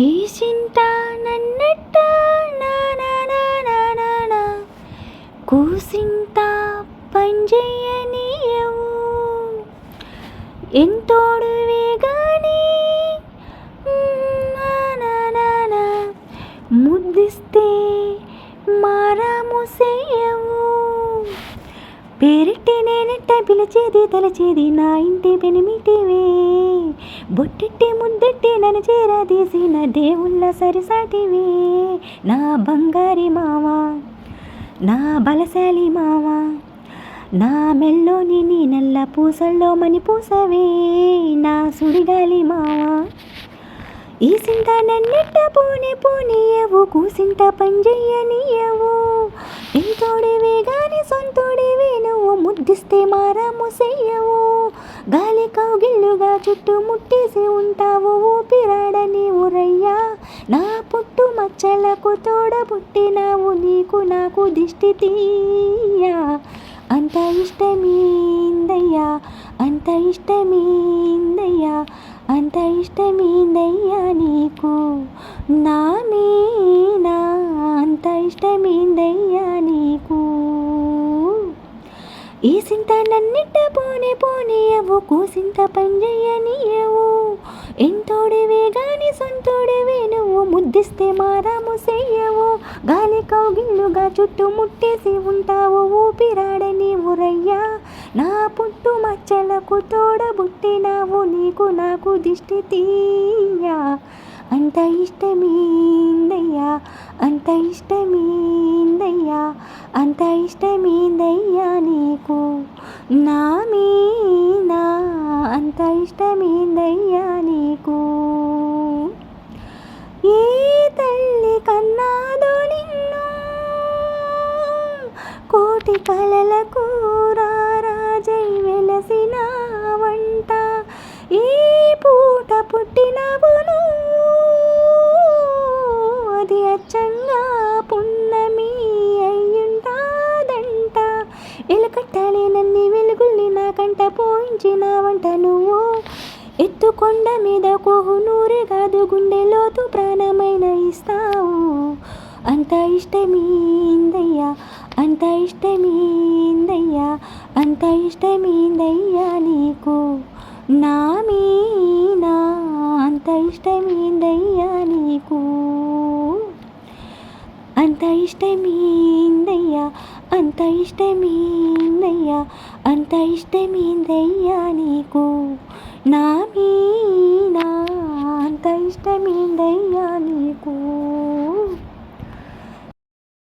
ఈ చింత నన్నట్ట కూసింత పంజయ్యనీయవు ఎంతోడు వేగాని ముద్దిస్తే మారాము సేయవు పేరెట్టి నేనెట్ట పిలిచేది తలచేది నా ఇంటి పెనిమిటివే. బొట్టెట్టి ముద్దెట్టి నన్ను చేరదీసిన దేవుళ్ళ సరిసాటివి. నా బంగారి మావా నా బలశాలి మావా నా మెల్లోని నీ నల్ల పూసల్లో మని పూసవే నా సుడిగాలి మావా. ఈ సింత నన్నెట్ట పోనే పోనీయవు కూసింత పంజయ్యనీయవు ఎంతోడివే గాని సొంతోడివే నువ్వు ముద్దిస్తే మారాము చెయ్యవు గాలి కౌగిళ్ళుగా చుట్టూ ముట్టేసి ఉంటావు ఊపిరాడని ఊరయ్యా. నా పుట్టు మచ్చలకు తోడ పుట్టినావు నీకు నాకు దిష్టి తీయా. అంత ఇష్టమీందయ్యా అంత ఇష్టమీందయ్యా అంత ఇష్టమీందయ్యా నీకు. నా మీనా అంత ఇష్టమీందయ్యా. ఈ సింత నన్నిట్ట పోనే పోనీయవు కూసింత పంజయ్యనియవు ఎంతోడివే గాని సొంతోడివే నువ్వు ముద్దిస్తే మారాము చెయ్యవు గాలి కౌగిల్లుగా చుట్టూ ముట్టేసి ఉంటావు ఊపిరాడని ఊరయ్యా నా పుట్టు మచ్చలకు తోడబుట్టినావు నీకు నాకు దిష్టి తీయ్యా. అంత ఇష్టమీందయ్యా అంత ఇష్టమీందయ్యా. అంత ఇష్టమేందయ్యా నీకు? నా మీనా అంత ఇష్టమేందయ్యా నీకు? ఏ తల్లి కన్నాదో నిన్ను? కోటి కలలకు రాజై వెలసిన వంట ఈ పూట పుట్టినవును? అది అచ్చంగా పుణ్య వంట పోయించిన వంట నువ్వు. ఎత్తుకొండ మీద కోహు నూరే కాదు గుండెలోతు ప్రాణమైన ఇస్తావు. అంత ఇష్టమీందయ్యా అంత ఇష్టమీందయ్యా అంత ఇష్టమీందయ్యా నీకు? నా మీనా అంత ఇష్టమీందయ్యా నీకు? అంత ఇష్టమీందయ్యా అంత ఇష్టమీందయ్యా అంత ఇష్టమేందయ్యా నీకు? నా మీనా అంత ఇష్టమేందయ్యా